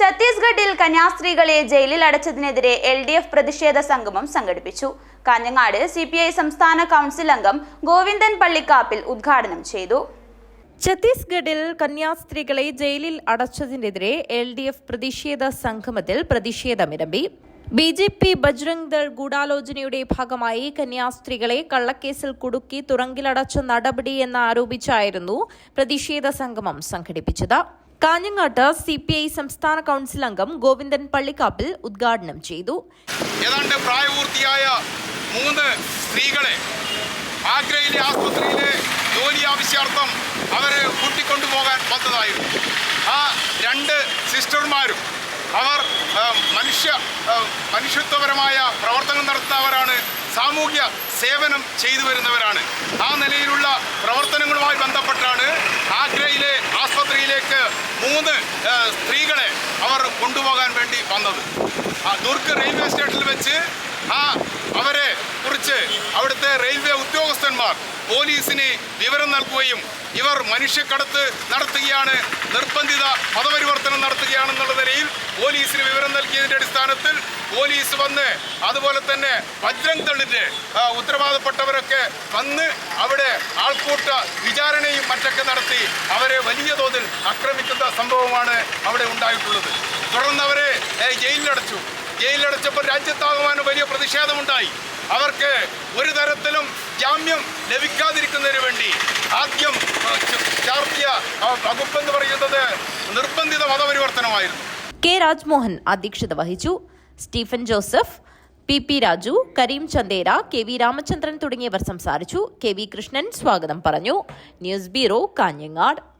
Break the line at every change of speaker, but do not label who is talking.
ഛത്തീസ്ഗഡിൽ കന്യാസ്ത്രീകളെ ജയിലിൽ അടച്ചതിനെതിരെ L D F പ്രതിഷേധ സംഗമം സംഘടിപ്പിച്ചു. കാഞ്ഞങ്ങാട് സി പി ഐ സംസ്ഥാന കൗൺസിൽ അംഗം ഗോവിന്ദൻ പള്ളിക്കാപ്പിൽ ഉദ്ഘാടനം ചെയ്തു.
ഛത്തീസ്ഗഡിൽ കന്യാസ്ത്രീകളെ ജയിലിൽ അടച്ചതിനെതിരെ എൽ ഡി എഫ് പ്രതിഷേധ സംഗമത്തിൽ പ്രതിഷേധമിരമ്പി. B J P Bajrang Dal ഗൂഢാലോചനയുടെ ഭാഗമായി കന്യാസ്ത്രീകളെ കള്ളക്കേസിൽ കുടുക്കി തുറങ്കിലടച്ച നടപടി എന്ന് ആരോപിച്ചായിരുന്നു പ്രതിഷേധ സംഗമം സംഘടിപ്പിച്ചത്. കാഞ്ഞങ്ങാട്ട് സി പി ഐ സംസ്ഥാന കൗൺസിൽ അംഗം ഗോവിന്ദൻ പള്ളിക്കാപ്പിൽ ഉദ്ഘാടനം ചെയ്തു.
ഏതാണ്ട് പ്രായപൂർത്തിയായ മൂന്ന് സ്ത്രീകളെ ആഗ്രയിലെ ആസ്പത്രിയിലെ ജോലി ആവശ്യാർത്ഥം അവരെ കൂട്ടിക്കൊണ്ടുപോകാൻ വന്നതായിരുന്നു. ആ രണ്ട് സിസ്റ്റർമാരും അവർ മനുഷ്യ മനുഷ്യത്വപരമായ പ്രവർത്തനം നടത്തുന്നവരാണ് സാമൂഹ്യ സേവനം ചെയ്തു വരുന്നവരാണ്. ആ നിലയിലുള്ള പ്രവർത്തനങ്ങളുമായി ബന്ധപ്പെട്ടാണ് ആഗ്രയിലെ ആസ്പത്രിയിലേക്ക് മൂന്ന് സ്ത്രീകളെ അവർ കൊണ്ടുപോകാൻ വേണ്ടി വന്നത്. ദുർഗ് റെയിൽവേ സ്റ്റേഷനിൽ വെച്ച് ആ അവരെ കുറിച്ച് അവിടുത്തെ റെയിൽവേ ഉദ്യോഗസ്ഥന്മാർ പോലീസിന് വിവരം നൽകുകയും ഇവർ മനുഷ്യക്കടത്ത് നടത്തുകയാണ് നിർബന്ധിത മതപരിവർത്തനം നടത്തുകയാണെന്നുള്ള നിലയിൽ പോലീസിന് വിവരം നൽകിയതിന്റെ അടിസ്ഥാനത്തിൽ പോലീസ് വന്ന് അതുപോലെ തന്നെ ബജ്രംഗ് ദളിന്റെ ആ, ഉത്തരവാദപ്പെട്ടവരൊക്കെ വന്ന് അവിടെ ആൾക്കൂട്ട വിചാരണയും മറ്റൊക്കെ നടത്തി അവരെ വലിയ തോതിൽ ആക്രമിക്കുന്ന സംഭവമാണ് അവിടെ ഉണ്ടായിട്ടുള്ളത്. തുടർന്ന് അവരെ ജയിലിലടച്ചു. ജയിലിലടച്ചപ്പോൾ രാജ്യത്താകമാനം വലിയ പ്രതിഷേധമുണ്ടായി. അവർക്ക് ഒരു തരത്തിലും ജാമ്യം ലഭിക്കാതിരിക്കുന്നതിന് വേണ്ടി ആദ്യം ചാർത്തിയ വകുപ്പെന്ന് പറയുന്നത് നിർബന്ധിത മതപരിവർത്തനമായിരുന്നു.
കെ രാജ്മോഹൻ അധ്യക്ഷത വഹിച്ചു. Stephen Joseph P P Raju Kareem Chandera K V Ramachandran തുടങ്ങിയവർ സംസാരിച്ചു. കെ വി കൃഷ്ണൻ സ്വാഗതം പറഞ്ഞു. News bureau Kanhangad.